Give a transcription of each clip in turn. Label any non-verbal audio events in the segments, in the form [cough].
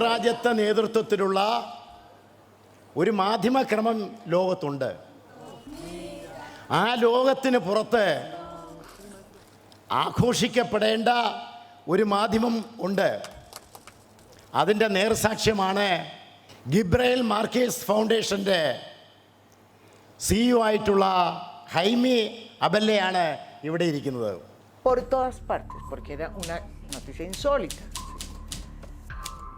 സാമ്രാജ്യത്വ നേതൃത്വത്തിലുള്ള ഒരു മാധ്യമക്രമം ലോകത്തുണ്ട്. ആ ലോകത്തിന് പുറത്ത് ആഘോഷിക്കപ്പെടേണ്ട ഒരു മാധ്യമം ഉണ്ട്. അതിന്റെ നേർസാക്ഷ്യമാണ് ഗിബ്രയൽ മാർക്കേസ് ഫൗണ്ടേഷന്റെ സിഇഒ ആയിട്ടുള്ള ഹൈമി അബല്ലയാണ് ഇവിടെ ഇരിക്കുന്നത്. Por todas partes, porque era una noticia insólita.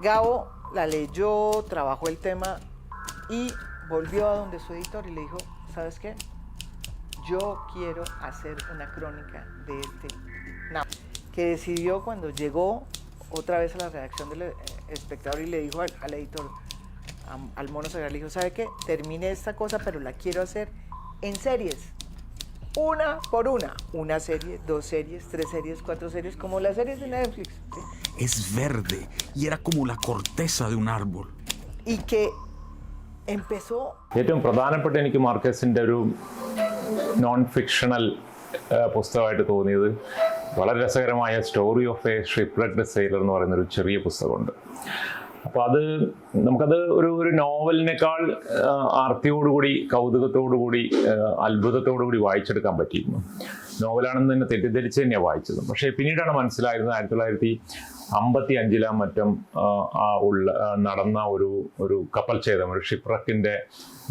Gabo la leyó, trabajó el tema y volvió a donde su editor y le dijo, ¿sabes qué? Yo quiero hacer una crónica de este nada. Que decidió cuando llegó otra vez a la redacción del eh, espectador y le dijo al, editor, al mono Sagrado, le dijo, ¿sabe qué? Termine esta cosa, pero la quiero hacer en series. Una por una. Una serie, dos series, tres series, cuatro series, como las series de Netflix. ¿sí? Es verde y era como la corteza de un árbol. Y que empezó ഏറ്റവും പ്രധാനപ്പെട്ട എനിക്ക് മാർക്കസിന്റെ ഒരു non fictional പുസ്തകമായിട്ട് തോന്നിയത്. വളരെ രസകരമായ story of a shipwrecked sailor എന്ന് പറയുന്ന ഒരു ചെറിയ പുസ്തകമുണ്ട്. അപ്പോൾ അത് നമുക്കത് ഒരു ഒരു നോവലിനേക്കാൾ ആർത്തിയോടുകൂടി കൗതുകത്തോടുകൂടി അത്ഭുതത്തോടുകൂടി വായിച്ചെടുക്കാൻ പറ്റിയിരുന്നു. നോവലാണെന്ന് തന്നെ തെറ്റിദ്ധരിച്ച് തന്നെയാണ് വായിച്ചത്. പക്ഷേ പിന്നീടാണ് മനസ്സിലായിരുന്നത് ആയിരത്തി തൊള്ളായിരത്തി അമ്പത്തി അഞ്ചിലാം മറ്റും ഉള്ള നടന്ന ഒരു ഒരു കപ്പൽ ഛേദം ഒരു ഷിപ്രക്കിന്റെ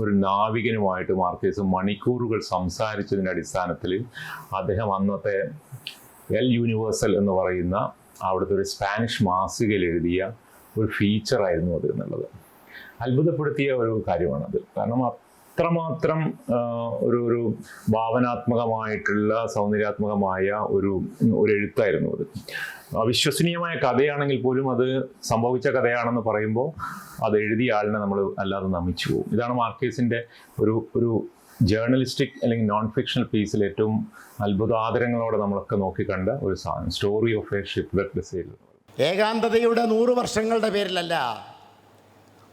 ഒരു നാവികനുമായിട്ട് മാർക്കേസ് മണിക്കൂറുകൾ സംസാരിച്ചതിന്റെ അടിസ്ഥാനത്തിൽ അദ്ദേഹം അന്നത്തെ എൽ യൂണിവേഴ്സൽ എന്ന് പറയുന്ന അവിടുത്തെ ഒരു സ്പാനിഷ് മാസികയിൽ എഴുതിയ ഒരു ഫീച്ചറായിരുന്നു അത് എന്നുള്ളത്. അത്ഭുതപ്പെടുത്തിയ ഒരു കാര്യമാണത്. കാരണം അത്രമാത്രം ഒരു ഒരു ഭാവനാത്മകമായിട്ടുള്ള സൗന്ദര്യാത്മകമായ ഒരു ഒരു എഴുത്തായിരുന്നു അത്. അവിശ്വസനീയമായ കഥയാണെങ്കിൽ പോലും അത് സംഭവിച്ച കഥയാണെന്ന് പറയുമ്പോൾ അത് എഴുതിയ ആളിനെ നമ്മൾ അല്ലാതെ നമിച്ചു പോകും. ഇതാണ് മാർക്കേസിന്റെ ഒരു ഒരു ജേർണലിസ്റ്റിക് അല്ലെങ്കിൽ നോൺ ഫിക്ഷണൽ പീസിൽ ഏറ്റവും അത്ഭുതാദരങ്ങളോടെ നമ്മളൊക്കെ നോക്കിക്കണ്ട ഒരു സാധനം. Story of a ship sail ഏകാന്തതയുടെ നൂറ് വർഷങ്ങളുടെ പേരിലല്ല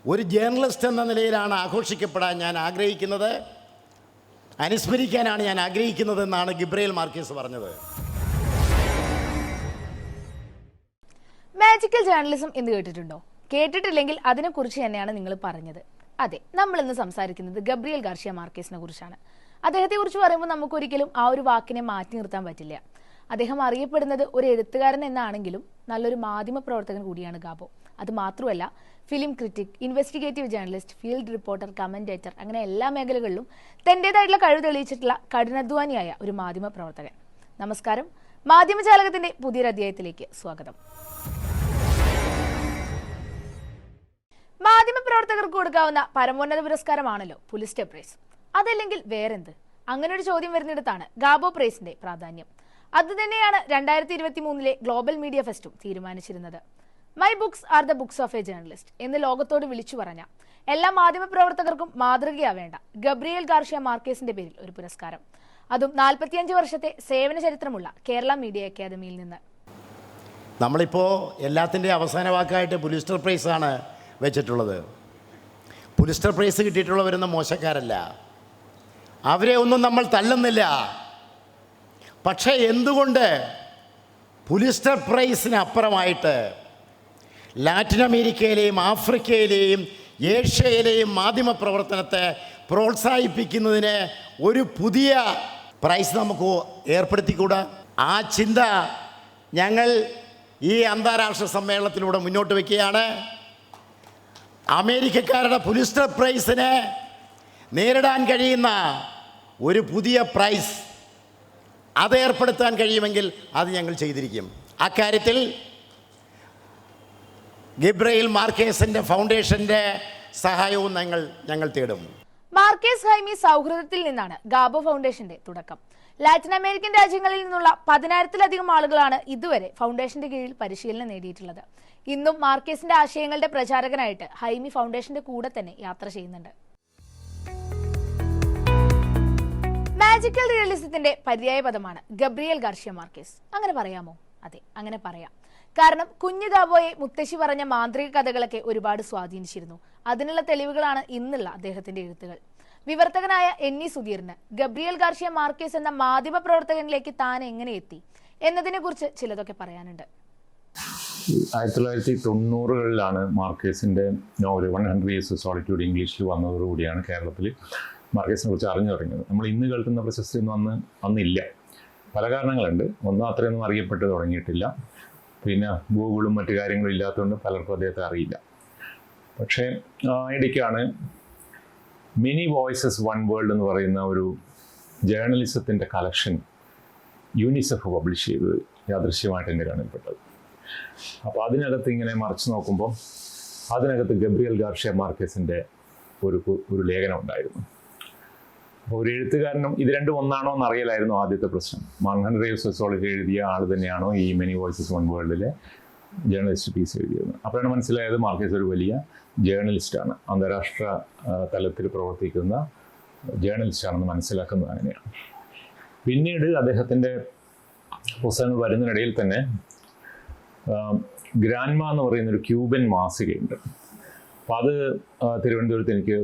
ഒരു ജേർണലിസ്റ്റ് എന്ന നിലയിലാണ് ആഘോഷിക്കപ്പെടാൻ ഞാൻ ആഗ്രഹിക്കുന്നത്. അനുസ്മരിക്കാനാണ് ഞാൻ ആഗ്രഹിക്കുന്നത് എന്നാണ് ഗിബ്രയിൽ മാർക്കേസ് പറഞ്ഞത്. മാജിക്കൽ ജേർണലിസം എന്ന് കേട്ടിട്ടുണ്ടോ? കേട്ടിട്ടില്ലെങ്കിൽ അതിനെക്കുറിച്ച് തന്നെയാണ് നിങ്ങൾ പറഞ്ഞത്. അതെ നമ്മൾ ഇന്ന് സംസാരിക്കുന്നത് ഗബ്രിയൽ ഗാർഷ്യ മാർക്കേസിനെ കുറിച്ചാണ്. അദ്ദേഹത്തെ കുറിച്ച് പറയുമ്പോൾ നമുക്കൊരിക്കലും ആ ഒരു വാക്കിനെ മാറ്റി നിർത്താൻ പറ്റില്ല. അദ്ദേഹം അറിയപ്പെടുന്നത് ഒരു എഴുത്തുകാരൻ എന്നാണെങ്കിലും നല്ലൊരു മാധ്യമ പ്രവർത്തകൻ കൂടിയാണ് ഗാബോ. അത് മാത്രമല്ല film critic investigative journalist field reporter commentator അങ്ങനെ എല്ലാ മേഖലകളിലും തന്റേതായിട്ടുള്ള കഴിവ് തെളിയിച്ചിട്ടുള്ള കഠിനാധ്വാനിയായ ഒരു മാധ്യമ പ്രവർത്തകൻ. നമസ്കാരം. മാധ്യമജാലകത്തിന്റെ പുതിയൊരു അധ്യായത്തിലേക്ക് സ്വാഗതം. മാധ്യമ പ്രവർത്തകർക്ക് കൊടുക്കാവുന്ന പരമോന്നത പുരസ്കാരമാണല്ലോ പുലിസ്റ്റർ പ്രൈസ് അതല്ലെങ്കിൽ വേറെന്ത്? അങ്ങനെ ഒരു ചോദ്യം വരുന്നിടത്താണ് ഗാബോ പ്രൈസിന്റെ പ്രാധാന്യം. അതുതന്നെയാണ് രണ്ടായിരത്തി ഇരുപത്തി മൂന്നിലെ ഗ്ലോബൽ മീഡിയ ഫെസ്റ്റും തീരുമാനിച്ചിരുന്നത്. My books are the books of a journalist എന്ന് ലോകത്തോട് വിളിച്ചു പറഞ്ഞ എല്ലാ മാധ്യമപ്രവർത്തകർക്കും മാതൃകയാവേണ്ട ഗബ്രിയേൽ ഗാർഷ്യ മാർക്കേസിന്റെ പേരിൽ ഒരു പുരസ്കാരം. അതും നാൽപ്പത്തിയഞ്ച് വർഷത്തെ സേവന ചരിത്രമുള്ള കേരള മീഡിയ അക്കാദമിയിൽ നിന്ന്. നമ്മളിപ്പോൾ എല്ലാത്തിന്റെ അവസാന വാക്കായിട്ട് പുലിസ്റ്റർ ആണ് വെച്ചിട്ടുള്ളത്. പുലിസ്റ്റർ പ്രൈസ് കിട്ടിയിട്ടുള്ളവരൊന്നും മോശക്കാരല്ല. അവരെ ഒന്നും നമ്മൾ തല്ലുന്നില്ല. പക്ഷേ എന്തുകൊണ്ട് പുലിസ്റ്റർ പ്രൈസിന് അപ്പുറമായിട്ട് ലാറ്റിൻ അമേരിക്കയിലെയും ആഫ്രിക്കയിലെയും ഏഷ്യയിലെയും മാധ്യമ പ്രവർത്തനത്തെ പ്രോത്സാഹിപ്പിക്കുന്നതിന് ഒരു പുതിയ പ്രൈസ് നമുക്ക് ഏർപ്പെടുത്തിക്കൂടാ? ആ ചിന്ത ഞങ്ങൾ ഈ അന്താരാഷ്ട്ര സമ്മേളനത്തിലൂടെ മുന്നോട്ട് വയ്ക്കുകയാണ്. അമേരിക്കക്കാരുടെ പുലിസ്റ്റർ പ്രൈസിന് നേരിടാൻ കഴിയുന്ന ഒരു പുതിയ പ്രൈസ് അത് ഏർപ്പെടുത്താൻ കഴിയുമെങ്കിൽ അത് ഞങ്ങൾ ചെയ്തിരിക്കും. അക്കാര്യത്തിൽ ഗിബ്രയിൽ മാർക്കേസിന്റെ ഫൗണ്ടേഷന്റെ സഹായവും ഞങ്ങൾ ഞങ്ങൾ തേടും. മാർക്കേസ് ഹൈമി സൗഹൃദത്തിൽ നിന്നാണ് ഗാബോ ഫൗണ്ടേഷന്റെ തുടക്കം. ലാറ്റിൻ അമേരിക്കൻ രാജ്യങ്ങളിൽ നിന്നുള്ള പതിനായിരത്തിലധികം ആളുകളാണ് ഇതുവരെ ഫൗണ്ടേഷന്റെ കീഴിൽ പരിശീലനം നേടിയിട്ടുള്ളത്. ഇന്നും മാർക്കേസിന്റെ ആശയങ്ങളുടെ പ്രചാരകനായിട്ട് ഹൈമി ഫൗണ്ടേഷന്റെ കൂടെ തന്നെ യാത്ര ചെയ്യുന്നുണ്ട്. മാജിക്കൽ റിയലിസത്തിന്റെ പര്യായ പദമാണ് ഗബ്രിയൽ ഗാർഷ്യ മാർക്കേസ്. അങ്ങനെ പറയാമോ? അതെ അങ്ങനെ പറയാം. കാരണം കുഞ്ഞു കാബോയെ മുത്തശ്ശി പറഞ്ഞ മാന്ത്രിക കഥകളൊക്കെ ഒരുപാട് സ്വാധീനിച്ചിരുന്നു. അതിനുള്ള തെളിവുകളാണ് ഇന്നുള്ള അദ്ദേഹത്തിന്റെ എഴുത്തുകൾ. വിവർത്തകനായ എൻ ഇ സുധീറിന് ഗബ്രിയൽ ഗാർഷ്യ മാർക്കേസ് എന്ന മാധ്യമ പ്രവർത്തകനിലേക്ക് താൻ എങ്ങനെ എത്തി എന്നതിനെ കുറിച്ച് ചിലതൊക്കെ പറയാനുണ്ട്. ആയിരത്തി തൊള്ളായിരത്തി തൊണ്ണൂറുകളിലാണ് മാർക്കേസിന്റെ novel one hundred years solitude ഇംഗ്ലീഷിൽ വന്നതോടുകൂടിയാണ് കേരളത്തിൽ മാർക്കേസിനെ കുറിച്ച് അറിഞ്ഞു തുടങ്ങിയത്. നമ്മൾ ഇന്ന് കേൾക്കുന്ന പ്രശസ്തി ഒന്നും അന്ന് അന്നില്ല. പല കാരണങ്ങളുണ്ട്. ഒന്നും അത്രയൊന്നും അറിയപ്പെട്ട് തുടങ്ങിയിട്ടില്ല. പിന്നെ ഗൂഗിളും മറ്റു കാര്യങ്ങളും ഇല്ലാത്തതുകൊണ്ട് പലർക്കും അദ്ദേഹത്തെ അറിയില്ല. പക്ഷേ ഇടയ്ക്കാണ് മിനി വോയിസസ് വൺ വേൾഡ് എന്ന് പറയുന്ന ഒരു ജേർണലിസത്തിന്റെ കളക്ഷൻ യൂണിസെഫ് പബ്ലിഷ് ചെയ്തത് യാദൃശ്യമായിട്ട് എന്റെ കണ്ണിൽപ്പെട്ടത് അപ്പോൾ അതിനകത്ത് ഇങ്ങനെ മറിച്ച് നോക്കുമ്പോൾ അതിനകത്ത് ഗബ്രിയൽ ഗാർഷ്യ മാർക്കസിന്റെ ഒരു ഒരു ലേഖനം ഉണ്ടായിരുന്നു. ഒരു എഴുത്തുകാരനും ഇത് രണ്ടും ഒന്നാണോ അറിയലായിരുന്നു ആദ്യത്തെ പ്രശ്നം. മൺഹൻ റേവ് സോസോളജി എഴുതിയ ആൾ തന്നെയാണോ ഈ മെനി വോയിസസ് വൺ വേൾഡിലെ ജേർണലിസ്റ്റ് പീസ് എഴുതിയത്. അപ്പോഴാണ് മനസ്സിലായത് മാർക്കേസ് ഒരു വലിയ ജേർണലിസ്റ്റാണ് അന്താരാഷ്ട്ര തലത്തിൽ പ്രവർത്തിക്കുന്ന ജേർണലിസ്റ്റാണെന്ന് മനസ്സിലാക്കുന്നത് അങ്ങനെയാണ്. പിന്നീട് അദ്ദേഹത്തിന്റെ പുസ്തകങ്ങൾ വരുന്നതിനിടയിൽ തന്നെ ഗ്രാൻമ എന്ന് പറയുന്നൊരു ക്യൂബൻ മാസികയുണ്ട്. അപ്പം അത് തിരുവനന്തപുരത്ത് എനിക്ക്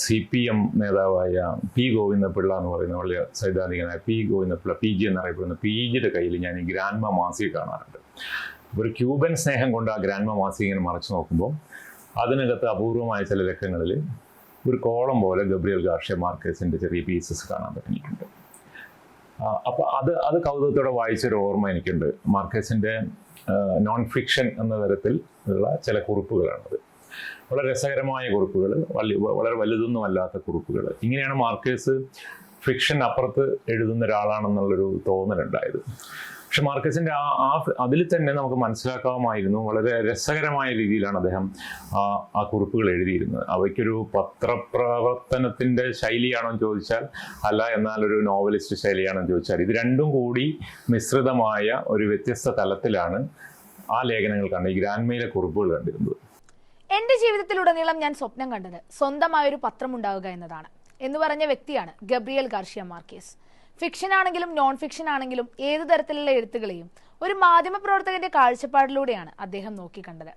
സി പി എം നേതാവായ പി ഗോവിന്ദപിള്ള എന്ന് പറയുന്ന വലിയ സൈദ്ധാന്തികനായ പി ഗോവിന്ദപിള്ള പി ജി എന്നറിയപ്പെടുന്ന പി ജിയുടെ കയ്യിൽ ഞാൻ ഈ ഗ്രാൻമ മാസിക കാണാറുണ്ട്. ഒരു ക്യൂബൻ സ്നേഹം കൊണ്ട് ആ ഗ്രാൻമ മാസിക ഇങ്ങനെ മറച്ചു നോക്കുമ്പോൾ അതിനകത്ത് അപൂർവമായ ചില ലക്കങ്ങളിൽ ഒരു കോളം പോലെ ഗബ്രിയൽ ഗാർഷ്യ മാർക്കേസിന്റെ ചെറിയ പീസസ് കാണാൻ പറ്റിയിട്ടുണ്ട് അപ്പോൾ അത് അത് കൗതുകത്തോടെ വായിച്ചൊരു ഓർമ്മ എനിക്കുണ്ട്. മാർക്കേസിന്റെ നോൺ ഫിക്ഷൻ എന്ന തരത്തിൽ ഉള്ള ചില കുറിപ്പുകളാണത്. വളരെ രസകരമായ കുറിപ്പുകൾ വളരെ വലുതൊന്നും അല്ലാത്ത കുറിപ്പുകൾ ഇങ്ങനെയാണ് മാർക്കേഴ്സ് ഫിക്ഷൻ അപ്പുറത്ത് എഴുതുന്ന ഒരാളാണെന്നുള്ളൊരു തോന്നലുണ്ടായത്. പക്ഷെ മാർക്കസിന്റെ ആ ആ അതിൽ തന്നെ നമുക്ക് മനസ്സിലാക്കാമായിരുന്നു വളരെ രസകരമായ രീതിയിലാണ് അദ്ദേഹം ആ ആ കുറിപ്പുകൾ എഴുതിയിരുന്നത്. അവയ്ക്കൊരു പത്രപ്രവർത്തനത്തിന്റെ ശൈലിയാണോ എന്ന് ചോദിച്ചാൽ അല്ല എന്നാൽ ഒരു നോവലിസ്റ്റ് ശൈലിയാണോ എന്ന് ചോദിച്ചാൽ ഇത് രണ്ടും കൂടി മിശ്രിതമായ ഒരു വ്യത്യസ്ത തലത്തിലാണ് ആ ലേഖനങ്ങൾ കണ്ടത് ഈ ഗ്രാൻമയിലെ കുറിപ്പുകൾ കണ്ടിരുന്നത്. എന്റെ ജീവിതത്തിലുടനീളം ഞാൻ സ്വപ്നം കണ്ടത് സ്വന്തമായൊരു പത്രം ഉണ്ടാവുക എന്നതാണ്. എന്ന് പറഞ്ഞ വ്യക്തിയാണ് ഗബ്രിയൽ ഗാർഷ്യ മാർക്കേസ്. ഫിക്ഷൻ ആണെങ്കിലും നോൺ ഫിക്ഷൻ ആണെങ്കിലും ഏതു തരത്തിലുള്ള എഴുത്തുകളെയും ഒരു മാധ്യമപ്രവർത്തകന്റെ കാഴ്ചപ്പാടിലൂടെയാണ് അദ്ദേഹം നോക്കിക്കണ്ടത്.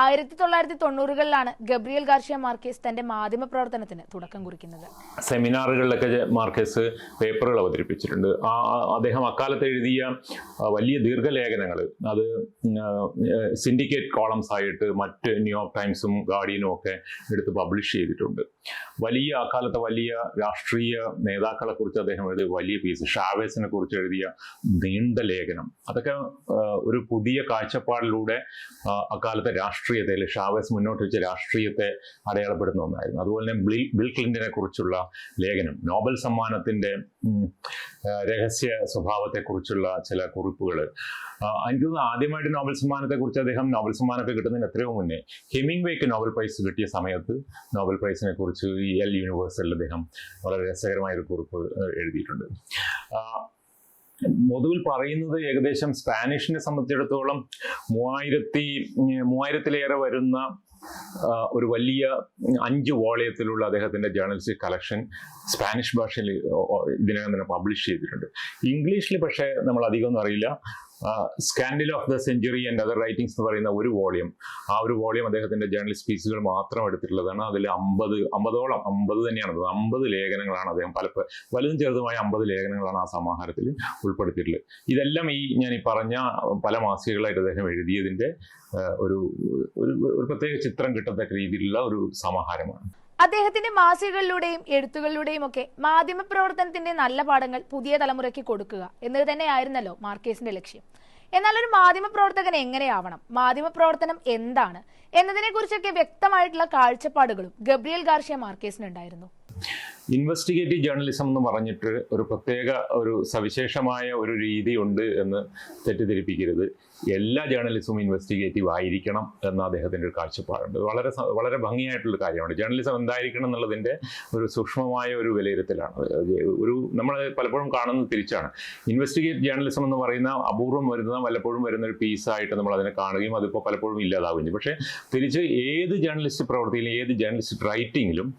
ആയിരത്തി തൊള്ളായിരത്തി തൊണ്ണൂറുകളിലാണ് ഗബ്രിയൽ ഗാർഷ്യ മാർക്കേസ് തന്റെ മാധ്യമ പ്രവർത്തനത്തിന് തുടക്കം കുറിക്കുന്നത്. സെമിനാറുകളിലൊക്കെ മാർക്കേസ് പേപ്പറുകൾ അവതരിപ്പിച്ചിട്ടുണ്ട്. ആ അദ്ദേഹം അക്കാലത്ത് എഴുതിയ വലിയ ദീർഘലേഖനങ്ങൾ അത് സിൻഡിക്കേറ്റ് കോളംസ് ആയിട്ട് മറ്റ് ന്യൂയോർക്ക് ടൈംസും ഗാർഡിയനും ഒക്കെ എടുത്ത് പബ്ലിഷ് ചെയ്തിട്ടുണ്ട്. വലിയ അക്കാലത്തെ വലിയ രാഷ്ട്രീയ നേതാക്കളെ കുറിച്ച് അദ്ദേഹം എഴുതിയ വലിയ പീസ് ഷാവേസിനെ കുറിച്ച് എഴുതിയ നീണ്ട ലേഖനം. അതൊക്കെ ഒരു പുതിയ കാഴ്ചപ്പാടിലൂടെ അക്കാലത്തെ അക്കാലത്തെ രാഷ്ട്രീയത്തെ അല്ലെങ്കിൽ ഷാവേസ് മുന്നോട്ട് വെച്ച രാഷ്ട്രീയത്തെ അടയാളപ്പെടുന്ന ഒന്നായിരുന്നു. അതുപോലെ തന്നെ ബിൽ ബിൽ കുറിച്ചുള്ള ലേഖനം നോബൽ സമ്മാനത്തിന്റെ രഹസ്യ സ്വഭാവത്തെക്കുറിച്ചുള്ള ചില കുറിപ്പുകൾ. എനിക്ക് തോന്നുന്നു ആദ്യമായിട്ട് നോബൽ സമ്മാനത്തെക്കുറിച്ച് അദ്ദേഹം നോബൽ സമ്മാനമൊക്കെ കിട്ടുന്നതിന് എത്രയോ മുന്നേ ഹെമിംഗ് വേക്ക് നോബൽ പ്രൈസ് കിട്ടിയ സമയത്ത് നോബൽ പ്രൈസിനെ കുറിച്ച് ഈ എൽ യൂണിവേഴ്സിൽ അദ്ദേഹം വളരെ രസകരമായ ഒരു കുറിപ്പ് എഴുതിയിട്ടുണ്ട്. പൊതുവിൽ പറയുന്നത് ഏകദേശം സ്പാനിഷിനെ സംബന്ധിച്ചിടത്തോളം മൂവായിരത്തി മൂവായിരത്തിലേറെ വരുന്ന ഒരു വലിയ അഞ്ച് വോളയത്തിലുള്ള അദ്ദേഹത്തിന്റെ ജേർണലിസ്റ്റിക് കളക്ഷൻ സ്പാനിഷ് ഭാഷയിൽ ഇതിനകം തന്നെ പബ്ലിഷ് ചെയ്തിട്ടുണ്ട്. ഇംഗ്ലീഷിൽ പക്ഷേ നമ്മൾ അധികമൊന്നും അറിയില്ല. Scandal of the century and other writings എന്ന് പറയുന്ന ഒരു വോളിയം ആ ഒരു വോളിയം അദ്ദേഹത്തിന്റെ ജേർണലിസ്റ്റ് പീസുകൾ മാത്രം എടുത്തിട്ടുള്ളതാണ്. അതിൽ അമ്പത് അമ്പതോളം അമ്പത് തന്നെയാണ്. അമ്പത് ലേഖനങ്ങളാണ് അദ്ദേഹം പല വലുതും ചെറുതുമായ അമ്പത് ലേഖനങ്ങളാണ് ആ സമാഹാരത്തിൽ ഉൾപ്പെടുത്തിയിട്ടുള്ളത്. ഇതെല്ലാം ഈ ഞാൻ ഈ പറഞ്ഞ പല മാസികകളായിട്ട് അദ്ദേഹം എഴുതിയതിന്റെ ഒരു ഒരു പ്രത്യേക ചിത്രം കിട്ടത്തക്ക രീതിയിലുള്ള ഒരു സമാഹാരമാണ്. അദ്ദേഹത്തിന്റെ മാസികകളിലൂടെയും എഴുത്തുകളിലൂടെയും ഒക്കെ മാധ്യമ പ്രവർത്തനത്തിന്റെ നല്ല പാഠങ്ങൾ പുതിയ തലമുറയ്ക്ക് കൊടുക്കുക എന്നത് തന്നെയായിരുന്നല്ലോ മാർക്കേസിന്റെ ലക്ഷ്യം. എന്നാൽ ഒരു മാധ്യമപ്രവർത്തകൻ എങ്ങനെയാവണം? മാധ്യമ പ്രവർത്തനം എന്താണ്? എന്നതിനെക്കുറിച്ചൊക്കെ വ്യക്തമായിട്ടുള്ള കാഴ്ചപ്പാടുകളും ഗബ്രിയൽ ഗാർഷ്യ മാർക്കേസിനുണ്ടായിരുന്നു. ഇൻവെസ്റ്റിഗേറ്റീവ് ജേർണലിസം എന്ന് പറഞ്ഞിട്ട് ഒരു പ്രത്യേക ഒരു സവിശേഷമായ ഒരു രീതിയുണ്ട് എന്ന് തെറ്റിദ്ധരിപ്പിക്കരുത്. എല്ലാ ജേർണലിസവും ഇൻവെസ്റ്റിഗേറ്റീവ് ആയിരിക്കണം എന്ന അദ്ദേഹത്തിന്റെ ഒരു കാഴ്ചപ്പാടുണ്ട്. വളരെ വളരെ ഭംഗിയായിട്ടുള്ള കാര്യമാണ്. ജേർണലിസം എന്തായിരിക്കണം എന്നുള്ളതിന്റെ ഒരു സൂക്ഷ്മമായ ഒരു വിലയിരുത്തലാണ്. ഒരു നമ്മൾ പലപ്പോഴും കാണുന്നത് തിരിച്ചാണ്. ഇൻവെസ്റ്റിഗേറ്റ് ജേർണലിസം എന്ന് പറയുന്ന അപൂർവം വരുന്ന വല്ലപ്പോഴും വരുന്ന ഒരു പീസായിട്ട് നമ്മൾ അതിനെ കാണുകയും അതിപ്പോൾ പലപ്പോഴും ഇല്ലാതാവുകയും. പക്ഷേ തിരിച്ച് ഏത് ജേർണലിസ്റ്റ് പ്രവൃത്തിയിലും ഏത് ജേർണലിസ്റ്റ് റൈറ്റിങ്ങിലും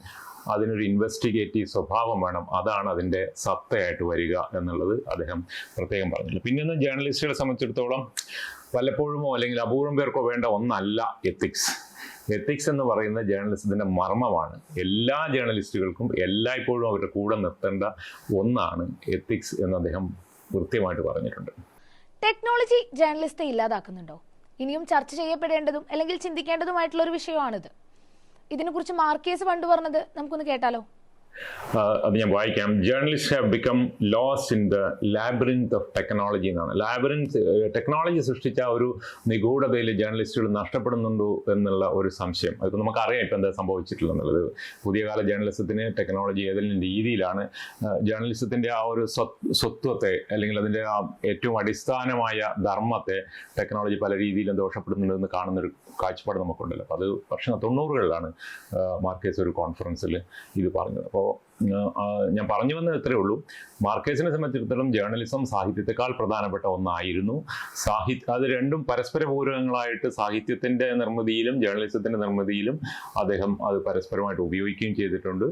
അതിനൊരു ഇൻവെസ്റ്റിഗേറ്റീവ് സ്വഭാവം വേണം. അതാണ് അതിന്റെ സത്തയായിട്ട് വരിക എന്നുള്ളത് അദ്ദേഹം പ്രത്യേകം പറഞ്ഞില്ല പിന്നെ ജേർണലിസ്റ്റുകളെ സംബന്ധിച്ചിടത്തോളം വല്ലപ്പോഴുമോ അല്ലെങ്കിൽ അപൂർവം പേർക്കോ വേണ്ട ഒന്നല്ല എത്തിക്സ് എത്തിക്സ് എന്ന് പറയുന്ന ജേർണലിസത്തിന്റെ മർമ്മമാണ്. എല്ലാ ജേർണലിസ്റ്റുകൾക്കും എല്ലായ്പ്പോഴും അവരുടെ കൂടെ നിർത്തേണ്ട ഒന്നാണ് എത്തിക്സ് എന്ന് അദ്ദേഹം കൃത്യമായിട്ട് പറഞ്ഞിട്ടുണ്ട്. ടെക്നോളജി ജേർണലിസ്റ്റ് ഇല്ലാതാക്കുന്നുണ്ടോ? ഇനിയും ചർച്ച ചെയ്യപ്പെടേണ്ടതും അല്ലെങ്കിൽ ചിന്തിക്കേണ്ടതുമായിട്ടുള്ള ഒരു വിഷയമാണിത്. ഇതിനെക്കുറിച്ച് മാർക്കേസ് പണ്ട് പറഞ്ഞത് നമുക്കൊന്ന് കേട്ടാലോ? അത് ഞാൻ വായിക്കാം. Journalist have become lost in the labyrinth of technology എന്നാണ്. ലാബറിൻത്ത് ടെക്നോളജി സൃഷ്ടിച്ച ഒരു നിഗൂഢതയിൽ ജേർണലിസ്റ്റുകൾ നഷ്ടപ്പെടുന്നുണ്ടോ എന്നുള്ള ഒരു സംശയം. അതിപ്പോൾ നമുക്കറിയാം ഇപ്പം എന്താ സംഭവിച്ചിട്ടുള്ളത് പുതിയ കാല ജേർണലിസത്തിന് ടെക്നോളജി ഏതെങ്കിലും രീതിയിലാണ് ജേർണലിസത്തിന്റെ ആ ഒരു സ്വത്വത്തെ അല്ലെങ്കിൽ അതിന്റെ ആ ഏറ്റവും അടിസ്ഥാനമായ ധർമ്മത്തെ ടെക്നോളജി പല രീതിയിലും ദോഷപ്പെടുന്നുണ്ടെന്ന് കാണുന്നൊരു കാഴ്ചപ്പാട് നമുക്കുണ്ടല്ലോ. അപ്പോൾ അത് വർഷം തൊണ്ണൂറുകളിലാണ് മാർക്കേഴ്സ് ഒരു കോൺഫറൻസിൽ ഇത് പറഞ്ഞത്. അപ്പോൾ ഞാൻ പറഞ്ഞു വന്നത് ഇത്രയേ ഉള്ളൂ. മാർക്കേസിനെ സംബന്ധിച്ചിടത്തോളം ജേർണലിസം സാഹിത്യത്തെക്കാൾ പ്രധാനപ്പെട്ട ഒന്നായിരുന്നു. സാഹിത്യ അത് രണ്ടും പരസ്പര പൂരകങ്ങളായിട്ട് സാഹിത്യത്തിന്റെ നിർമ്മിതിയിലും ജേർണലിസത്തിന്റെ നിർമ്മിതിയിലും അദ്ദേഹം അത് പരസ്പരമായിട്ട് ഉപയോഗിക്കുകയും ചെയ്തിട്ടുണ്ട്.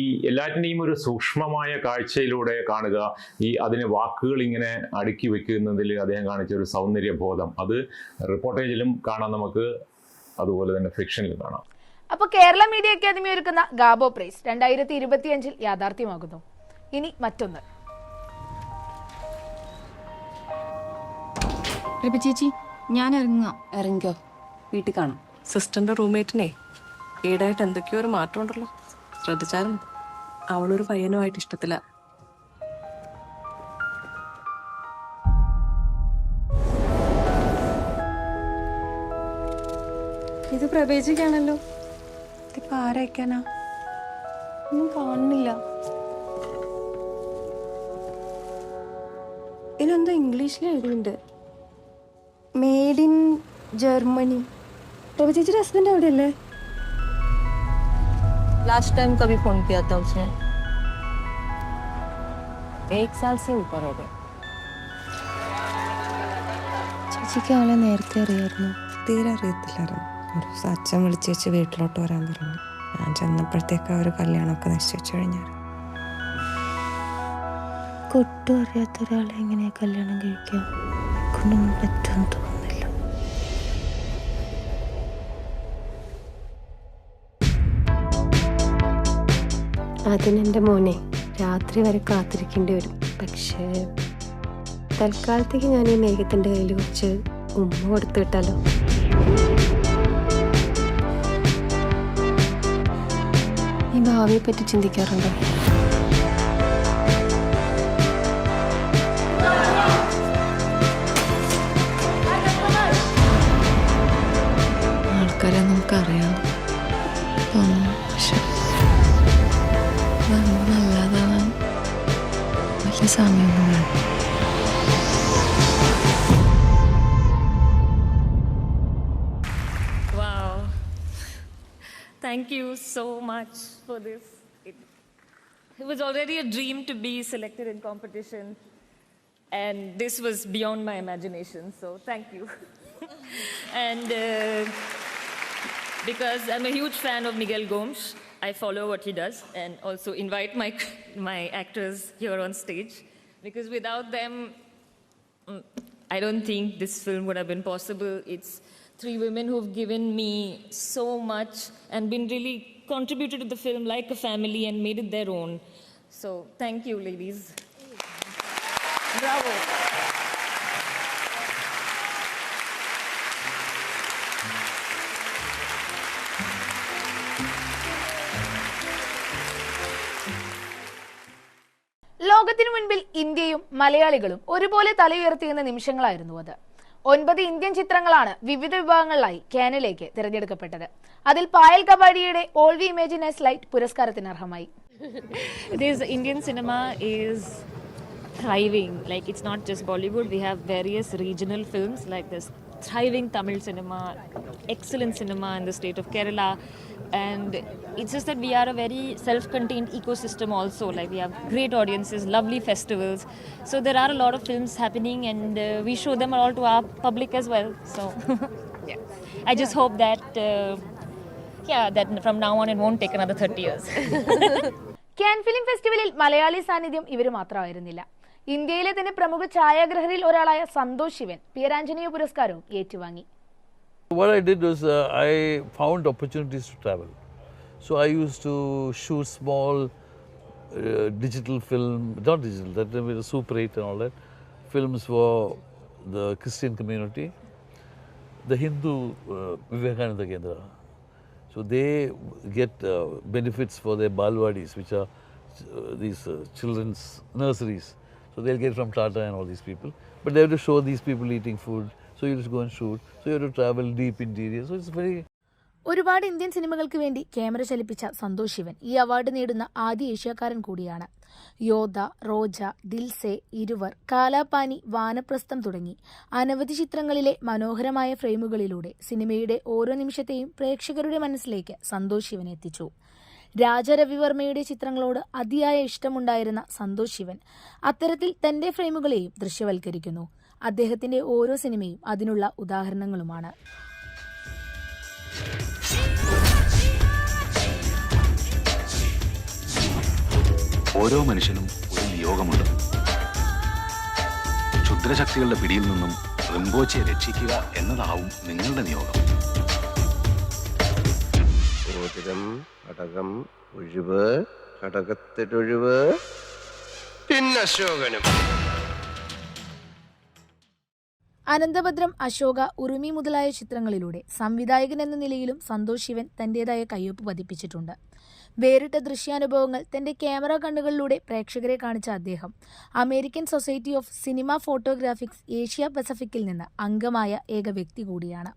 ഈ എല്ലാറ്റിന്റെയും ഒരു സൂക്ഷ്മമായ കാഴ്ചയിലൂടെ കാണുക ഈ അതിനെ വാക്കുകൾ ഇങ്ങനെ അടുക്കി വെക്കുന്നതിൽ അദ്ദേഹം കാണിച്ച ഒരു സൗന്ദര്യബോധം അത് റിപ്പോർട്ടേജിലും കാണാൻ നമുക്ക്. അതുപോലെ തന്നെ ഫിക്ഷനിലും കാണാം. അപ്പോൾ കേരള മീഡിയ അക്കാദമി ഒരുക്കുന്ന ഗാബോ പ്രൈസ് രണ്ടായിരത്തി ഇരുപത്തിയഞ്ചിൽ യാഥാർത്ഥ്യമാകുന്നു. ഇനി മറ്റൊന്ന്. ചേച്ചി ഞാൻ ഇറങ്ങുക. ഇറങ്ങിക്കോ. വീട്ടിൽ കാണാം. സിസ്റ്ററിന്റെ റൂംമേറ്റിനെ ഈടായിട്ട് എന്തൊക്കെയോ ഒരു മാറ്റം ഉണ്ടല്ലോ ശ്രദ്ധിച്ചാലും അവളൊരു പയ്യനുമായിട്ട് ഇഷ്ടത്തില്ല ഇത് പ്രവേശിക്കാണല്ലോ ഇതിപ്പോ ആരയക്കാനാ ഒന്നും കാണുന്നില്ല ഇതിലെന്തോ ഇംഗ്ലീഷിൽ എഴുതിയിട്ടുണ്ട് മെയ്ഡ് ഇൻ ജർമ്മനി രവ ചേച്ചിയുടെ ഹസ്ബൻഡ് എവിടെയല്ലേ लास्ट टाइम कभी फोन किया था उसने एक साल से ऊपर हो गए ചേച്ചിക്ക് ആളെ നേരത്തെ അറിയായിരുന്നു തീരെ അറിയത്തില്ലായിരുന്നു ഒരു ദിവസം അച്ഛൻ വിളിച്ച് വെച്ച് വീട്ടിലോട്ട് വരാൻ പറഞ്ഞു. ഞാൻ ചെന്നപ്പോഴത്തേക്ക് അവർ കല്യാണമൊക്കെ നിശ്ചയിച്ചു കഴിഞ്ഞായിരുന്നു ഒട്ടും അറിയാത്ത ഒരാളെ എങ്ങനെയാ കല്യാണം കഴിക്കുക? കൊണ്ടൊന്നും പറ്റുമെന്ന് തോന്നുന്നില്ല. അതിനെന്റെ മോനെ രാത്രി വരെ കാത്തിരിക്കേണ്ടി വരും. പക്ഷേ തൽക്കാലത്തേക്ക് ഞാൻ ഈ മേഘത്തിന്റെ കയ്യിൽ കുറച്ച് ഉമ്മ കൊടുത്തു വിട്ടാലോ? ഈ ഭാവിയെ പറ്റി ചിന്തിക്കാറുണ്ടോ? ആൾക്കാരെ നമുക്കറിയാം. തോന്നും. പക്ഷെ നല്ലതാവാൻ വലിയ സമയമൊന്നും വേണം Thank you so much for this. It, it was already a dream to be selected in competition, and this was beyond my imagination, so thank you. [laughs] and uh, because I'm a huge fan of Miguel Gomes, I follow what he does and also invite my, [laughs] my actors here on stage because without them, Mm, I don't think this film would have been possible. It's three women who've given me so much and been really contributed to the film like a family and made it their own. So thank you, ladies. Bravo. ലോകത്തിനു മുൻപിൽ ഇന്ത്യയും മലയാളികളും ഒരുപോലെ തലയുയർത്തിയിരുന്ന നിമിഷങ്ങളായിരുന്നു അത് ഒൻപത് Indian ചിത്രങ്ങളാണ് വിവിധ വിഭാഗങ്ങളിലായി കാനിലേക്ക് തിരഞ്ഞെടുക്കപ്പെട്ടത് അതിൽ Payal കബാഡിയുടെ all we imagine as light പുരസ്കാരത്തിന് അർഹമായി Indian cinema is thriving. Like it's not just Bollywood. We have various regional films like this thriving Tamil cinema, excellent cinema in the state of Kerala. And it's just that we are a very self-contained ecosystem also. Like we have great audiences, lovely festivals. So there are a lot of films happening and uh, we show them all to our public as well. So yeah. I just hope that uh, yeah, that from now on it won't take another 30 years. Cannes film ഫെസ്റ്റിവലിൽ മലയാളി സാന്നിധ്യം ഇവർ മാത്രമായിരുന്നില്ല ഇന്ത്യയിലെ തന്നെ പ്രമുഖ ഛായാഗ്രഹരിൽ ഒരാളായ സന്തോഷ് ശിവൻ പിയരാഞ്ജനീയ പുരസ്കാരവും ഏറ്റുവാങ്ങി What I did was uh, I found opportunities to travel. So I used to shoot small uh, digital film, not digital, that was Super 8 and all that, films for the Christian community. the Hindu uh, Vivekananda Kendra. So they get uh, benefits for their balwadis, which are uh, these uh, children's nurseries. So they'll get from Tata and all these people. But they have to show these people eating food. So you just go and shoot. So you have to travel deep interior. So it's very ഒരുപാട് Indian സിനിമകൾക്ക് വേണ്ടി camera ചലിപ്പിച്ച Santhosh Shivan ഈ award നേടുന്ന ആദ്യ ഏഷ്യാക്കാരൻ കൂടിയാണ് യോധ റോജ ദിൽസെ ഇരുവർ കാലാപാനി വാനപ്രസ്ഥം തുടങ്ങി അനവധി ചിത്രങ്ങളിലെ മനോഹരമായ ഫ്രെയിമുകളിലൂടെ സിനിമയുടെ ഓരോ നിമിഷത്തെയും പ്രേക്ഷകരുടെ മനസ്സിലേക്ക് സന്തോഷ് ശിവൻ എത്തിച്ചു രാജ രവിവർമ്മയുടെ ചിത്രങ്ങളോട് അതിയായ ഇഷ്ടമുണ്ടായിരുന്ന സന്തോഷ് ശിവൻ. അത്തരത്തിൽ തന്റെ ഫ്രെയിമുകളെയും ദൃശ്യവൽക്കരിക്കുന്നു. അദ്ദേഹത്തിന്റെ ഓരോ സിനിമയും അതിനുള്ള ഉദാഹരണങ്ങളുമാണ്. ഓരോ മനുഷ്യനും ഒരു നിയോഗമുണ്ട്. ക്ഷുദ്രശക്തികളുടെ പിടിയിൽ നിന്നും റിംബോച്ചയെ രക്ഷിക്കുക എന്നതാവും നിങ്ങളുടെ നിയോഗം. മോതിരം കടകം ഒഴിവ് കടകത്തിലൊഴിവ് പിന്നെ അശോകനും അനന്തഭദ്രം അശോക ഉറുമി മുതലായ ചിത്രങ്ങളിലൂടെ സംവിധായകൻ എന്ന നിലയിലും സന്തോഷ് ശിവൻ തന്റേതായ കയ്യൊപ്പ് പതിപ്പിച്ചിട്ടുണ്ട്. വേറിട്ട ദൃശ്യാനുഭവങ്ങൾ തന്റെ ക്യാമറ കണ്ണുകളിലൂടെ പ്രേക്ഷകരെ കാണിച്ച അദ്ദേഹം American society of cinema photographics Asia പസഫിക്കിൽ നിന്ന് അംഗമായ ഏക വ്യക്തി കൂടിയാണ്.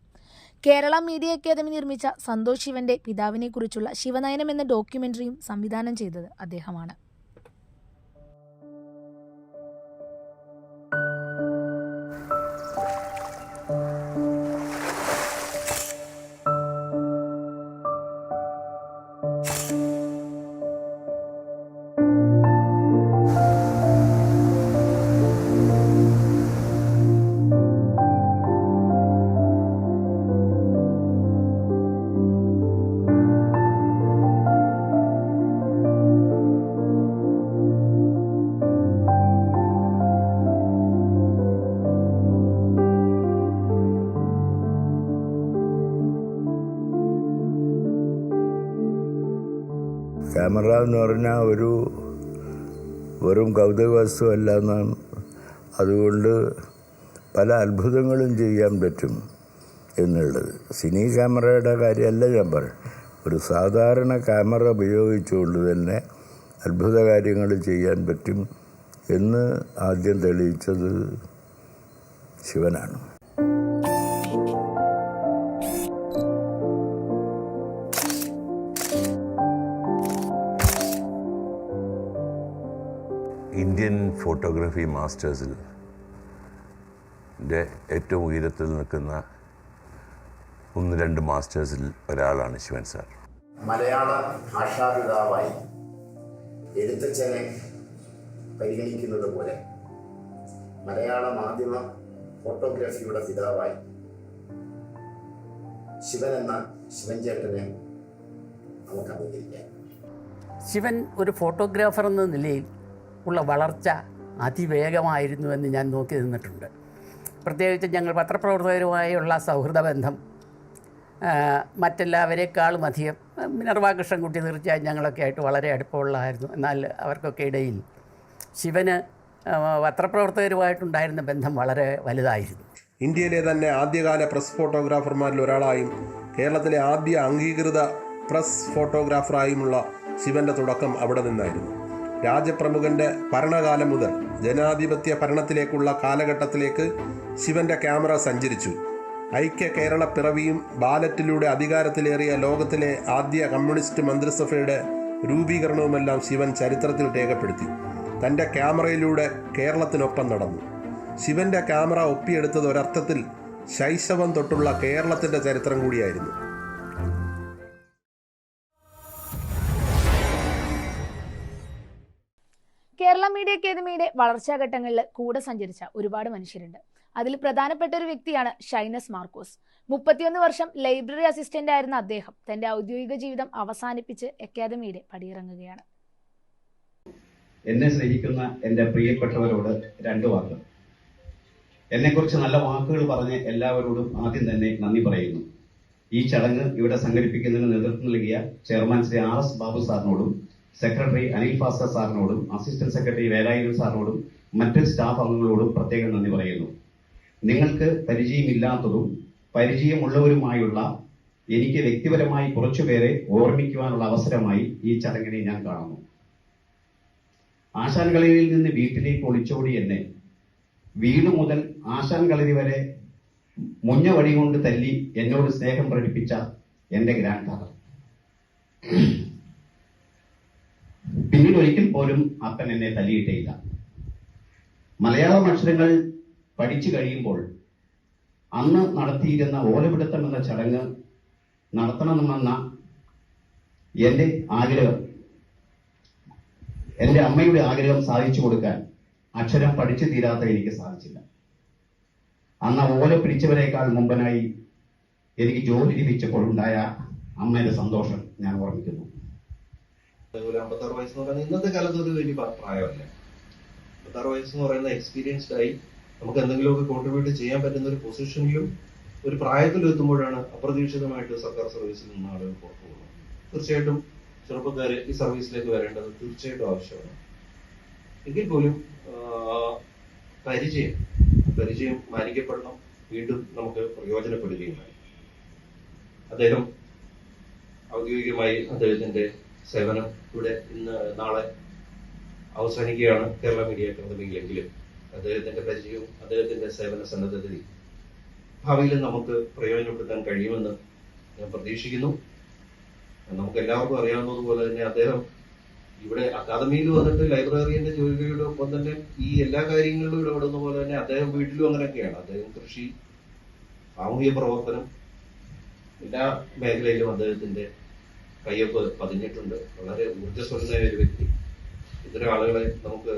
കേരള മീഡിയ അക്കാദമി നിർമ്മിച്ച സന്തോഷ് ശിവന്റെ പിതാവിനെക്കുറിച്ചുള്ള ശിവനയനം എന്ന ഡോക്യുമെന്ററിയും സംവിധാനം ചെയ്തത് അദ്ദേഹമാണ്. എന്ന് പറഞ്ഞാൽ ഒരു വെറും കൗതുക വസ്തുവല്ല എന്നാണ് അതുകൊണ്ട് പല അത്ഭുതങ്ങളും ചെയ്യാൻ പറ്റും എന്നുള്ളത്. സിനി ക്യാമറയുടെ കാര്യമല്ല ഞാൻ പറയും ഒരു സാധാരണ ക്യാമറ ഉപയോഗിച്ചുകൊണ്ട് തന്നെ അത്ഭുത കാര്യങ്ങൾ ചെയ്യാൻ പറ്റും എന്ന് ആദ്യം തെളിയിച്ചത് ശിവനാണ്. ഫോട്ടോഗ്രാഫി മാസ്റ്റേഴ്സിൽ എന്റെ ഏറ്റവും ഉയരത്തിൽ നിൽക്കുന്ന ഒന്ന് രണ്ട് മാസ്റ്റേഴ്സിൽ ഒരാളാണ് ശിവൻ സാർ മലയാള ഭാഷാപിതാവായി എഴുത്തച്ഛനെ പരിഗണിക്കുന്നത് പോലെ മലയാള മാധ്യമ ഫോട്ടോഗ്രാഫിയുടെ പിതാവായി ശിവൻ എന്ന ശിവൻചേട്ടനെ നമുക്ക് അംഗീകരിക്കാം ശിവൻ ഒരു ഫോട്ടോഗ്രാഫർ എന്ന നിലയിൽ ഉള്ള വളർച്ച അതിവേഗമായിരുന്നു എന്ന് ഞാൻ നോക്കി നിന്നിട്ടുണ്ട്. പ്രത്യേകിച്ച് ഞങ്ങൾ പത്രപ്രവർത്തകരുമായുള്ള സൗഹൃദ ബന്ധം മറ്റെല്ലാവരെക്കാളും അധികം മിനർവാ കൃഷ്ണൻകുട്ടി തീർച്ചയായും ഞങ്ങളൊക്കെ ആയിട്ട് വളരെ അടുപ്പമുള്ളതായിരുന്നു. എന്നാൽ അവർക്കൊക്കെ ഇടയിൽ ശിവന് പത്രപ്രവർത്തകരുമായിട്ടുണ്ടായിരുന്ന ബന്ധം വളരെ വലുതായിരുന്നു. ഇന്ത്യയിലെ തന്നെ ആദ്യകാല പ്രസ് ഫോട്ടോഗ്രാഫർമാരിൽ ഒരാളായും കേരളത്തിലെ ആദ്യ അംഗീകൃത പ്രസ് ഫോട്ടോഗ്രാഫറായുമുള്ള ശിവന്റെ തുടക്കം അവിടെ നിന്നായിരുന്നു. രാജപ്രമുഖന്റെ ഭരണകാലം മുതൽ ജനാധിപത്യ ഭരണത്തിലേക്കുള്ള കാലഘട്ടത്തിലേക്ക് ശിവന്റെ ക്യാമറ സഞ്ചരിച്ചു. ഐക്യ കേരള പിറവിയും ബാലറ്റിലൂടെ അധികാരത്തിലേറിയ ലോകത്തിലെ ആദ്യ കമ്മ്യൂണിസ്റ്റ് മന്ത്രിസഭയുടെ രൂപീകരണവുമെല്ലാം ശിവൻ ചരിത്രത്തിൽ രേഖപ്പെടുത്തി. തന്റെ ക്യാമറയിലൂടെ കേരളത്തിനൊപ്പം നടന്നു. ശിവന്റെ ക്യാമറ ഒപ്പിയെടുത്തത് ഒരർത്ഥത്തിൽ ശൈശവം തൊട്ടുള്ള കേരളത്തിന്റെ ചരിത്രം കൂടിയായിരുന്നു. അക്കാദമിയുടെ വളർച്ചാഘട്ടങ്ങളിൽ കൂടെ സഞ്ചരിച്ച ഒരുപാട് മനുഷ്യരുണ്ട്. അതിൽ പ്രധാനപ്പെട്ട ഒരു വ്യക്തിയാണ് ഷൈനസ് മാർക്കോസ്. മുപ്പത്തിയൊന്ന് വർഷം ലൈബ്രറി അസിസ്റ്റന്റ് ആയിരുന്ന അദ്ദേഹം തന്റെ ഔദ്യോഗിക ജീവിതം അവസാനിപ്പിച്ച് അക്കാദമിയുടെ പടിയിറങ്ങുകയാണ്. എന്നെ സ്നേഹിക്കുന്ന എന്റെ പ്രിയപ്പെട്ടവരോട് രണ്ട് വാക്ക്. എന്നെക്കുറിച്ച് നല്ല വാക്കുകൾ പറഞ്ഞ് എല്ലാവരോടും ആദ്യം തന്നെ നന്ദി പറയുന്നു. ഈ ചടങ്ങ് ഇവിടെ സംഘടിപ്പിക്കുന്നതിന് നേതൃത്വം നൽകിയ chairman Shri R S Babu സാറിനോടും secretary Anil Bhaskar സാറിനോടും അസിസ്റ്റന്റ് സെക്രട്ടറി വേലായുധൻ സാറിനോടും മറ്റ് സ്റ്റാഫ് അംഗങ്ങളോടും പ്രത്യേകം നന്ദി പറയുന്നു. നിങ്ങൾക്ക് പരിചയമില്ലാത്തതും പരിചയമുള്ളവരുമായുള്ള എനിക്ക് വ്യക്തിപരമായി കുറച്ചുപേരെ ഓർമ്മിക്കുവാനുള്ള അവസരമായി ഈ ചടങ്ങിനെ ഞാൻ കാണുന്നു. ആശാൻ കളരിയിൽ നിന്ന് വീട്ടിലേക്ക് ഒളിച്ചോടി എന്നെ വീട് മുതൽ ആശാൻ കളരി വരെ മുഞ്ഞ വടി കൊണ്ട് തല്ലി എന്നോട് സ്നേഹം പ്രകടിപ്പിച്ച എന്റെ ഗ്രാൻഡ് ഫാദർ പിന്നീട് ഒരിക്കൽ പോലും അപ്പൻ എന്നെ തല്ലിയിട്ടേയില്ല. മലയാളം അക്ഷരങ്ങൾ പഠിച്ചു കഴിയുമ്പോൾ അന്ന് നടത്തിയിരുന്ന ഓലപിടുത്തം എന്ന ചടങ്ങ് നടത്തണമെന്ന എന്റെ ആഗ്രഹം എന്റെ അമ്മയുടെ ആഗ്രഹം സാധിച്ചു കൊടുക്കാൻ അക്ഷരം പഠിച്ചു തീരാത്ത എനിക്ക് സാധിച്ചില്ല. അന്ന് ഓല പിടിച്ചവരെക്കാൾ മുമ്പനായി എനിക്ക് ജോലി ലഭിച്ചപ്പോൾ ഉണ്ടായ അമ്മയുടെ സന്തോഷം ഞാൻ ഓർമ്മിക്കുന്നു. ഒരു അമ്പത്താറ് വയസ്സ് എന്ന് പറയുന്നത് ഇന്നത്തെ കാലത്ത് ഒരു വലിയ പ്ര- പ്രായമല്ല. അമ്പത്താറ് വയസ്സ് എന്ന് പറയുന്ന എക്സ്പീരിയൻസ്ഡ് ആയി നമുക്ക് എന്തെങ്കിലുമൊക്കെ കോൺട്രിബ്യൂട്ട് ചെയ്യാൻ പറ്റുന്ന ഒരു പൊസിഷനിലും ഒരു പ്രായത്തിലും എത്തുമ്പോഴാണ് അപ്രതീക്ഷിതമായിട്ട് സർക്കാർ സർവീസിൽ നിന്ന് ആളുകൾ പുറത്തു പോകുന്നത്. തീർച്ചയായിട്ടും ചെറുപ്പക്കാർ ഈ സർവീസിലേക്ക് വരേണ്ടത് തീർച്ചയായിട്ടും ആവശ്യമാണ്. എങ്കിൽ പോലും പരിചയം പരിചയം മാനിക്കപ്പെടണം വീണ്ടും നമുക്ക് പ്രയോജനപ്പെടുകയും വേണം അദ്ദേഹം ഔദ്യോഗികമായി അദ്ദേഹത്തിന്റെ സേവനം ഇവിടെ ഇന്ന് നാളെ അവസാനിക്കുകയാണ് കേരള മീഡിയ അക്കാദമിയിലെങ്കിലും അദ്ദേഹത്തിന്റെ പരിചയവും അദ്ദേഹത്തിന്റെ സേവന സന്നദ്ധതയും ഭാവിയിൽ നമുക്ക് പ്രയോജനപ്പെടുത്താൻ കഴിയുമെന്ന് ഞാൻ പ്രതീക്ഷിക്കുന്നു. നമുക്ക് എല്ലാവർക്കും അറിയാവുന്നതുപോലെ തന്നെ അദ്ദേഹം ഇവിടെ അക്കാദമിയിൽ വന്നിട്ട് ലൈബ്രറിയന്റെ ജോലിയുടെ ഒപ്പം തന്നെ ഈ എല്ലാ കാര്യങ്ങളിലും ഇടപെടുന്ന പോലെ തന്നെ അദ്ദേഹം വീട്ടിലും അങ്ങനെയൊക്കെയാണ്. അദ്ദേഹം കൃഷി സാമൂഹിക പ്രവർത്തനം എല്ലാ മേഖലയിലും അദ്ദേഹത്തിന്റെ കയ്യൊപ്പ് പതിഞ്ഞിട്ടുണ്ട്. വളരെ ഊർജസ്വലനായ ഒരു വ്യക്തി. ഇത്തരം ആളുകളെ നമുക്ക്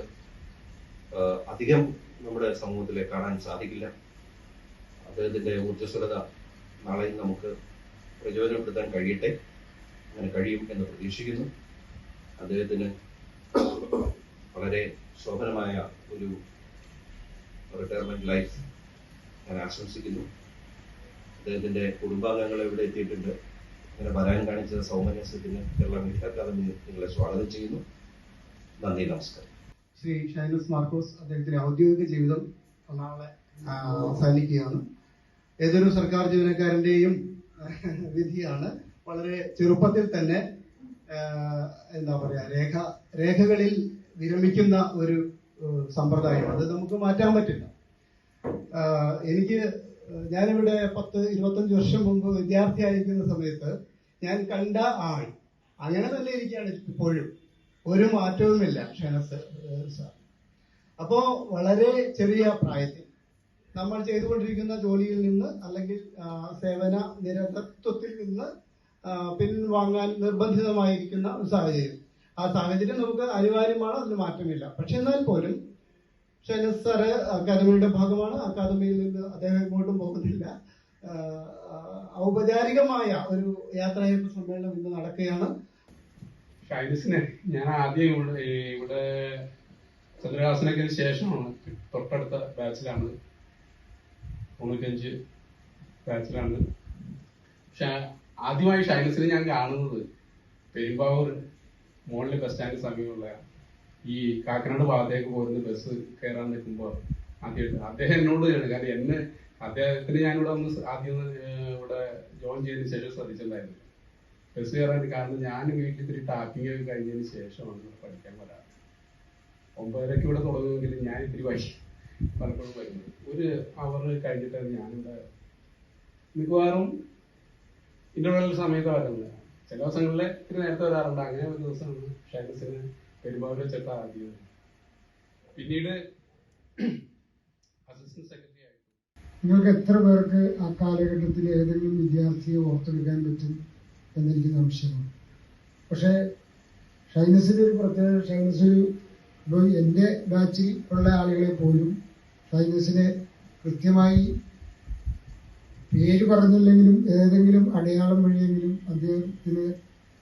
അധികം നമ്മുടെ സമൂഹത്തിൽ കാണാൻ സാധിക്കില്ല. അദ്ദേഹത്തിന്റെ ഊർജസ്വലത നാളെയും നമുക്ക് പ്രചോദനപ്പെടുത്താൻ കഴിയട്ടെ. അങ്ങനെ കഴിയും എന്ന് പ്രതീക്ഷിക്കുന്നു. അദ്ദേഹത്തിന് വളരെ ശോഭനമായ ഒരു റിട്ടയർമെന്റ് ലൈഫ് ഞാൻ ആശംസിക്കുന്നു. അദ്ദേഹത്തിന്റെ കുടുംബാംഗങ്ങൾ ഇവിടെ എത്തിയിട്ടുണ്ട്? അങ്ങനെ വരാൻ കാണിച്ച സൗമനസ്യത്തിന് കേരള മീഡിയ അക്കാദമി നിങ്ങളെ സ്വാഗതം ചെയ്യുന്നു. നന്ദി നമസ്കാരം. ശ്രീ ഷൈനസ് മാർക്കോസ് അദ്ദേഹത്തിന്റെ ഔദ്യോഗിക ജീവിതം നാളെ അവസാനിക്കുകയാണ്. ഏതൊരു സർക്കാർ ജീവനക്കാരന്റെയും വിധിയാണ്. വളരെ ചെറുപ്പത്തിൽ തന്നെ എന്താ പറയാ രേഖ രേഖകളിൽ വിരമിക്കുന്ന ഒരു സമ്പ്രദായം അത് നമുക്ക് മാറ്റാൻ പറ്റില്ല. എനിക്ക് ഞാനിവിടെ പത്ത് ഇരുപത്തഞ്ച് വർഷം മുമ്പ് വിദ്യാർത്ഥിയായിരിക്കുന്ന സമയത്ത് ഞാൻ കണ്ട ആൾ അങ്ങനെ തന്നെ ഇരിക്കുകയാണ് ഇപ്പോഴും. ഒരു മാറ്റവുമില്ല ഷനസ് സാർ. അപ്പോ വളരെ ചെറിയ പ്രായത്തിൽ നമ്മൾ ചെയ്തുകൊണ്ടിരിക്കുന്ന ജോലിയിൽ നിന്ന് അല്ലെങ്കിൽ സേവന നിരതത്വത്തിൽ നിന്ന് പിൻവാങ്ങാൻ നിർബന്ധിതമായിരിക്കുന്ന ഒരു സാഹചര്യം. ആ സാഹചര്യം നമുക്ക് അനിവാര്യമാണ്? അതിന് മാറ്റമില്ല. പക്ഷെ എന്നാൽ പോലും ഷൈനസ് സാറ് അക്കാദമിയുടെ ഭാഗമാണ്. അക്കാദമിയിൽ നിന്ന് അദ്ദേഹം ഇങ്ങോട്ടും പോകുന്നില്ല. ഔപചാരികമായ ഒരു യാത്രയപ്പ് സമ്മേളനം ഇന്ന് നടക്കുകയാണ്. ഷൈനസിനെ ഞാൻ ആദ്യം ഇവിടെ ഇവിടെ ചന്ദ്രഹാസനൊക്കെ ശേഷമാണ്. തൊട്ടടുത്ത ബാച്ചിലാണ്. തൊണ്ണൂറ്റഞ്ച് ബാച്ചിലാണ്. പക്ഷെ ആദ്യമായി ഷൈനസിനെ ഞാൻ കാണുന്നത് പെരുമ്പാവൂർ മോളിലെ ബസ് സ്റ്റാൻഡ് സമീപമുള്ള ഈ കാക്കനാട് ഭാഗത്തേക്ക് പോകുന്ന ബസ് കയറാൻ നിൽക്കുമ്പോൾ ആദ്യമായിട്ട് അദ്ദേഹം എന്നോട് കാരണം എന്നെ അദ്ദേഹത്തിന് ഞാനിവിടെ ഒന്ന് ആദ്യം ഇവിടെ ജോയിൻ ചെയ്തതിന് ശേഷം ശ്രദ്ധിച്ചിട്ടുണ്ടായിരുന്നു. ബസ് കയറാൻ കാരണം ഞാൻ വീട്ടിൽ ഇത്തിരി ടാപ്പിംഗ് ഒക്കെ കഴിഞ്ഞതിന് ശേഷമാണ് പഠിക്കാൻ വരാറ്. ഒമ്പതരക്ക് ഇവിടെ തുടങ്ങുമെങ്കിലും ഞാൻ ഇത്തിരി വൈകി പലപ്പോഴും വരുന്നത് ഒരു അവർ കഴിഞ്ഞിട്ടാണ് ഞാനിവിടെ മിക്കവാറും ഇന്റർവെൽ സമയത്ത് വരുന്നത് ചില ദിവസങ്ങളിൽ ഇത്തിരി നേരത്തെ വരാറുണ്ട്. അങ്ങനെ ഒരു ദിവസമാണ് ഷൈനസിന് വെച്ചിട്ട് ആദ്യം പിന്നീട് അസിസ്റ്റന്റ് സെക്രട്ടറി നിങ്ങൾക്ക് എത്ര പേർക്ക് ആ കാലഘട്ടത്തിൽ ഏതെങ്കിലും വിദ്യാർത്ഥിയെ ഓർത്തെടുക്കാൻ പറ്റും എന്നെനിക്ക് സംശയമാണ്. പക്ഷേ ഷൈനസിന്റെ ഒരു പ്രത്യേക ഒരു ഇപ്പോൾ എന്റെ ബാച്ചിൽ ഉള്ള ആളുകളെ പോലും ഷൈനസിനെ കൃത്യമായി പേര് പറഞ്ഞില്ലെങ്കിലും ഏതെങ്കിലും അടയാളം വഴിയെങ്കിലും അദ്ദേഹത്തിന്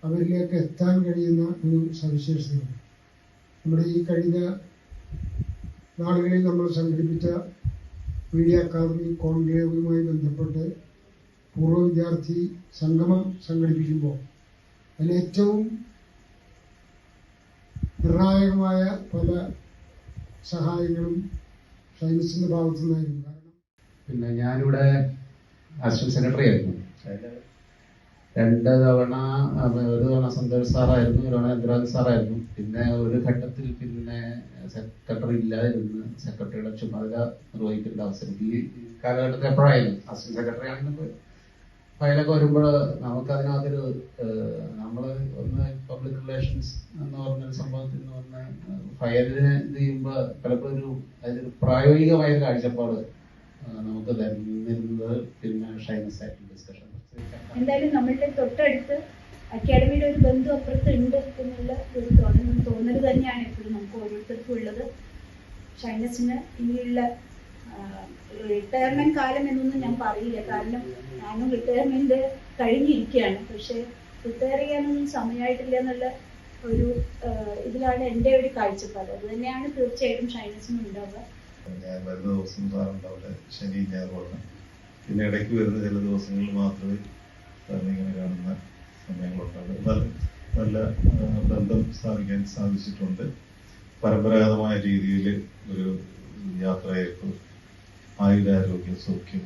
അവരിലേക്ക് എത്താൻ കഴിയുന്ന ഒരു സവിശേഷതയാണ്. നമ്മുടെ ഈ കഴിഞ്ഞ നാളുകളിൽ നമ്മൾ സംഘടിപ്പിച്ച മീഡിയ അക്കാദമി കോൺക്ലേവുമായി ബന്ധപ്പെട്ട് പൂർവ വിദ്യാർത്ഥി സംഗമം സംഘടിപ്പിക്കുമ്പോൾ അതിൽ ഏറ്റവും നിർണായകമായ പല സഹായങ്ങളും ഷൈനിസിന്റെ ഭാഗത്തു നിന്നായിരുന്നു കാരണം പിന്നെ ഞാനിവിടെ അസിസ്റ്റന്റ് സെക്രട്ടറി ആയിരുന്നു. രണ്ട് തവണ ഒരു തവണ സന്തോഷ് സാറായിരുന്നു ഒരു തവണ എന്തിരാജ് സാറായിരുന്നു. പിന്നെ ഒരു ഘട്ടത്തിൽ പിന്നെ സെക്രട്ടറി ഇല്ലായിരുന്നു സെക്രട്ടറിയുടെ ചുമതല നിർവഹിക്കേണ്ട അവസരം ഈ കാലഘട്ടത്തിൽ എപ്പോഴായാലും അസിസ്റ്റന്റ് സെക്രട്ടറി ആണെങ്കിൽ ഫയലൊക്കെ വരുമ്പോൾ നമുക്ക് അതിനകത്തൊരു നമ്മൾ ഒന്ന് പബ്ലിക് റിലേഷൻസ് എന്ന് പറഞ്ഞൊരു സംഭവത്തിൽ നിന്ന് പറഞ്ഞ ഫയലിനെ ഇത് ചെയ്യുമ്പോൾ പലപ്പോഴും ഒരു അതിലൊരു പ്രായോഗികമായ കാഴ്ചപ്പാട് നമുക്ക് തന്നിരുന്നത് പിന്നെ ഷൈനസ് ആയിട്ടുള്ള ഡിസ്കഷൻ എന്തായാലും നമ്മളുടെ തൊട്ടടുത്ത് അക്കാഡമിയുടെ ഒരു ബന്ധു അപ്പുറത്ത് ഉണ്ട് എന്നുള്ള ഒരു തോന്നൽ തോന്നൽ തന്നെയാണ് എപ്പോഴും നമുക്ക് ഓരോരുത്തർക്കും ഉള്ളത്. ഷൈനസിന് ഇനിയുള്ള റിട്ടയർമെന്റ് കാലം എന്നൊന്നും ഞാൻ പറയില്ല. കാരണം ഞാനും റിട്ടയർമെന്റ് കഴിഞ്ഞിരിക്കുകയാണ്. പക്ഷെ റിട്ടയർ ചെയ്യാനൊന്നും സമയമായിട്ടില്ല എന്നുള്ള ഒരു ഇതിലാണ് എന്റെ ഒരു കാഴ്ചപ്പാട്. അത് തന്നെയാണ് തീർച്ചയായിട്ടും ഷൈനസിനും ഉണ്ടാവുക. ഞാൻ വരുന്ന ദിവസം സാറുണ്ടാവില്ല ശനി ഞായറുമാണ് പിന്നെ ഇടയ്ക്ക് വരുന്ന ചില ദിവസങ്ങളിൽ മാത്രമേ സാറിനെ ഇങ്ങനെ കാണുന്ന സമയങ്ങളുണ്ടാവുള്ളൂ. എന്നാലും നല്ല ബന്ധം സ്ഥാപിക്കാൻ സാധിച്ചിട്ടുണ്ട്. പരമ്പരാഗതമായ രീതിയിൽ ഒരു യാത്രയയപ്പ് ആയുരാരോഗ്യ സൗഖ്യം.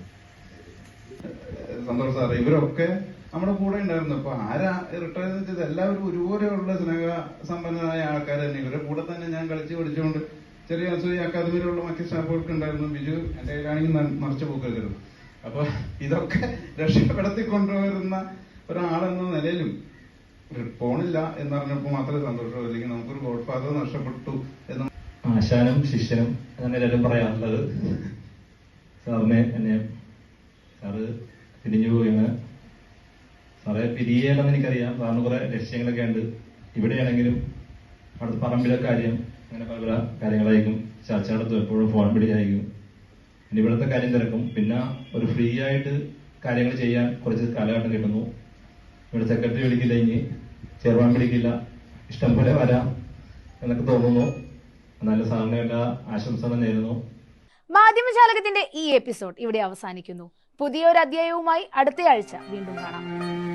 സന്തോഷ് സാറേ ഇവരൊക്കെ നമ്മുടെ കൂടെ ഉണ്ടായിരുന്നു. അപ്പൊ ആരാ റിട്ടയർ ചെയ്ത് എല്ലാവരും ഒരുപോലെയുള്ള സ്നേഹ സമ്പന്നരായ ആൾക്കാർ തന്നെ ഇവരുടെ കൂടെ തന്നെ ഞാൻ കളിച്ച് പഠിച്ചുകൊണ്ട് ചെറിയ അസൂയ അക്കാദമിയിലുള്ള മറ്റു സ്റ്റാഫുകൾക്ക് ഉണ്ടായിരുന്നു ബിജു എന്റെ കയ്യിലാണെങ്കിൽ മറിച്ച് പോക്കരുത്. അപ്പൊ ഇതൊക്കെ രക്ഷപ്പെടുത്തി കൊണ്ടുവരുന്ന ഒരാളെന്ന നിലയിലും പോണില്ല എന്ന് പറഞ്ഞപ്പോ മാത്രമേ സന്തോഷമുള്ളൂ അല്ലെങ്കിൽ നമുക്കൊരു ഗോഡ് ഫാദർ നഷ്ടപ്പെട്ടു എന്ന് ആശാനും ശിഷ്യനും അങ്ങനെ എല്ലാവരും പറയാറുള്ളത്. സാറിനെ എന്നെ സാറ് പിരിഞ്ഞു പോവുകയാണ്. സാറെ പിരിയേണ്ടെന്ന് എനിക്കറിയാം. സാറിന് കുറെ ലക്ഷ്യങ്ങളൊക്കെ ഉണ്ട്. ഇവിടെയാണെങ്കിലും അടുത്ത പറമ്പിലെ കാര്യം അങ്ങനെ പല പല കാര്യങ്ങളായിരിക്കും. ചർച്ച നടത്തും എപ്പോഴും ഫോൺ വിളിയായിരിക്കും പിന്നെ ഇവിടുത്തെ കാര്യം തിരക്കും. പിന്നെ ഒരു ഫ്രീ ആയിട്ട് കാര്യങ്ങൾ ചെയ്യാൻ കുറച്ച് കാലഘട്ടം കിട്ടുന്നു. ഇവിടെ സെക്രട്ടറി വിളിക്കില്ല ഇനി. ചെയർമാൻ വിളിക്കില്ല. ഇഷ്ടം പോലെ വരാം എന്നൊക്കെ തോന്നുന്നു. എന്നാലും സാറിന് എല്ലാ ആശംസകളും നേരുന്നു. മാധ്യമജാലകത്തിന്റെ ഈ എപ്പിസോഡ് ഇവിടെ അവസാനിക്കുന്നു. പുതിയൊരു അധ്യായവുമായി അടുത്തയാഴ്ച വീണ്ടും കാണാം.